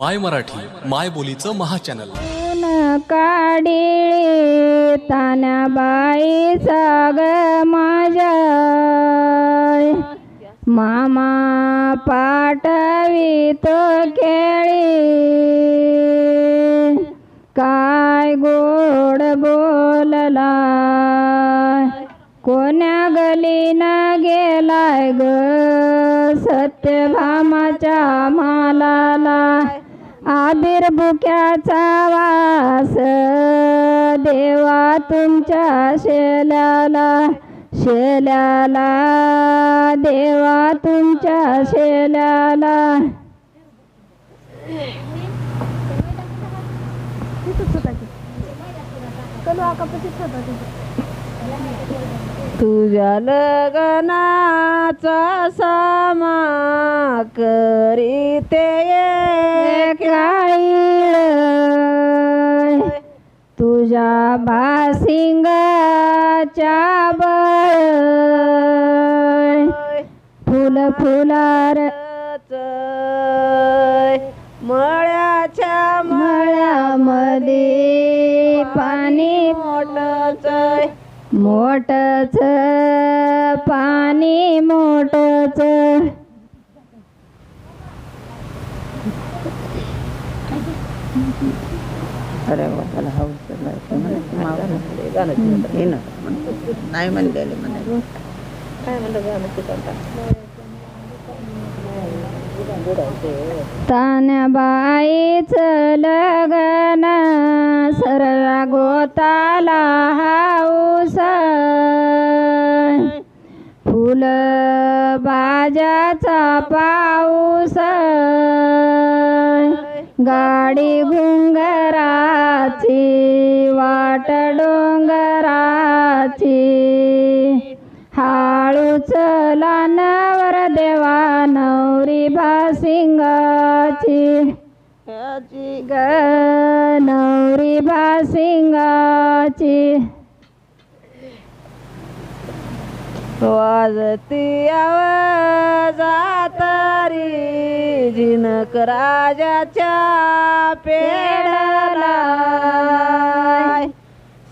माय मराठी माय बोलीचं महाचॅनल ऊन ताना बाई साग माझ्या मामा पाठवितो केळी. काय गोड बोलला कोण्या गलीनं गेलाय ग? सत्यभामाच्या मालाला. आबीर बुक्याचा वास देवा तुमच्या शेल्याला शेल्याला देवा तुमच्या शेल्याला तुझ्या लग्नाचा सामा करीते तुझ्या भासिंगाच्या बळ. फुल फुलार. मळ्याच्या मळ्यामध्ये पाणी मोठच मोठच पाणी मोठच. अरे वा त्याला हौस करायचं म्हणे. मागं हे ना नाही म्हणलेले म्हणे. तानबाईच लगन सरळा गोताला फुल बाजाचा पाऊस गाडी घुंगराची वाट डोंगराची हाळूच लानावर देवा नवरी भासिंगाची. ग नवरी भासिंगाची. वाजती जातारी जिनक राजाच्या पेडला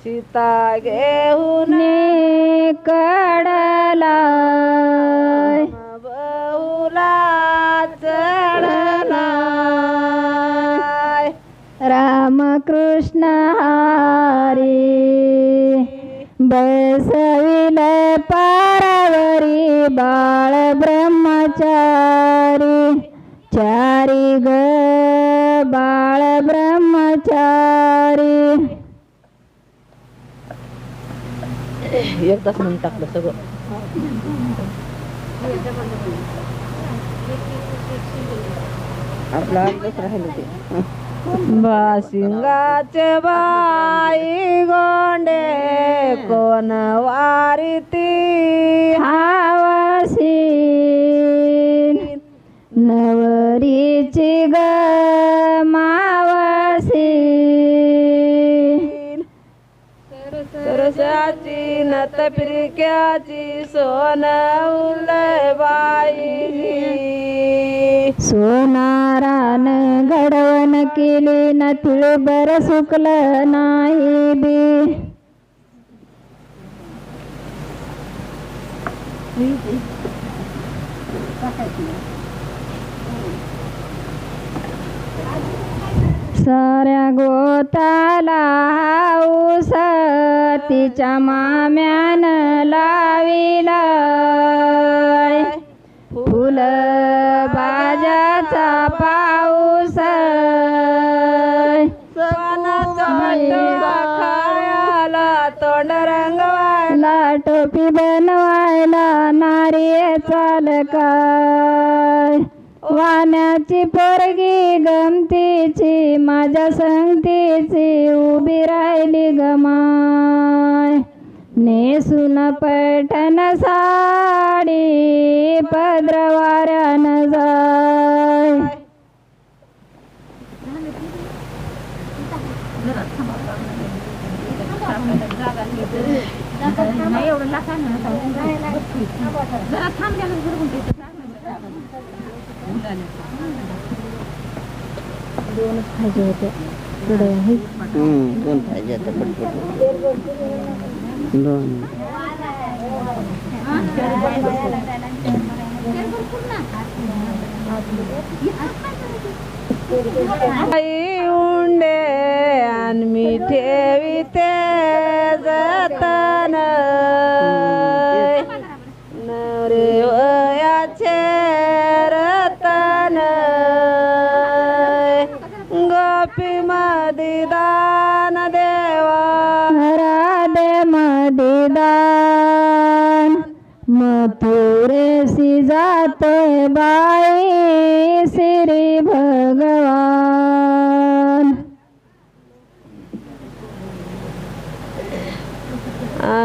सीता घेऊन कडला बहुला चढला रामकृष्ण हरी बसविल पारावरी बाळ ब्रह्मचारी. चारी ग बाळ ब्रह्मचारी. एकदाच म्हणून टाकलं सगळं. आपलं अर्धच राहिलं ते. बासिंगाचे बाई गोंडे कोण वारिती हावसी नवरीची ग मावसी सरसाची नत फिरक्याची सोन बाई. सोनारान घडवण केली न बर सुकलं नाही बी. साऱ्या गोताला हाऊस तिच्या माम्यान लाविला. फुल बाजाचा पाऊस खायला तोंड रंगवायला टोपी बनवायला नारी चाल काय वाण्याची पोरगी गमतीची माझ्या संगतीची उभी राहिली गमाय. नेसून पैठण साडी पद्रवाऱ्यान जाय. हम्म, दोन पाहिजे आता पटपट दोन आई उंडे आणि मी ठेविते जतन नवरे वयाचे रतन गोपी मदिदान देवा. राधे मदिदान. मथुरेशी जातोय बाई श्री भगवान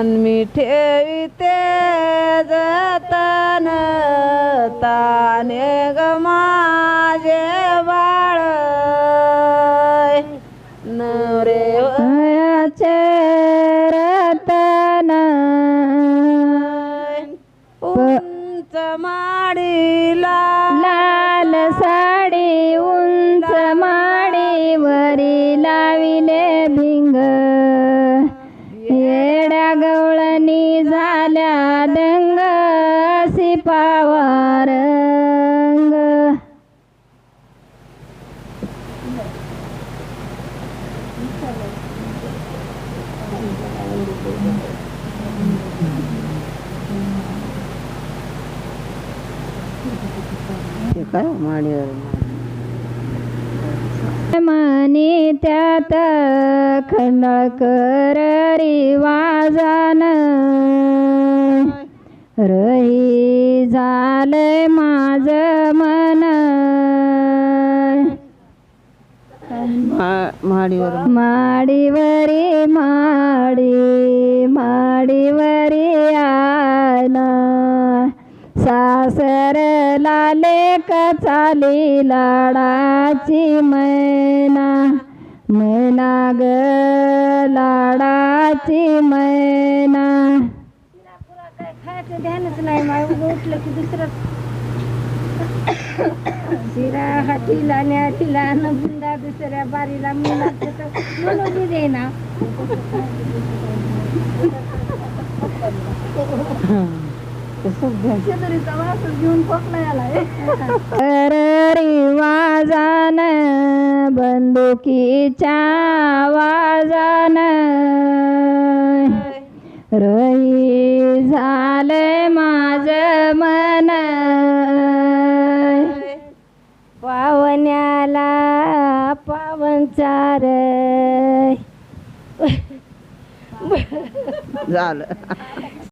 मी ठेविते जतन ताने ग माझे बाळ. गवळणी झाल्या दंग सिपावारंग काय हो माडीवर मनी त्यात खंडळकर रिवाजान रही झालंय माझ मन. माडीवर. माडीवरी माडी माडीवरी आला सासर लाले चाली लाडाची मैना. मैना ग लाडाची मैना. खायचं ध्यानच नाही माय उठलं की दुसरं शिरा हातीला न्यातीला न. बुंदा दुसऱ्या बारीला मुलाचं तर घेऊन खोकला आलाय बंदुकीच्या वाजान. रई झाले माझ मन. पावण्याला पावनचार झालं.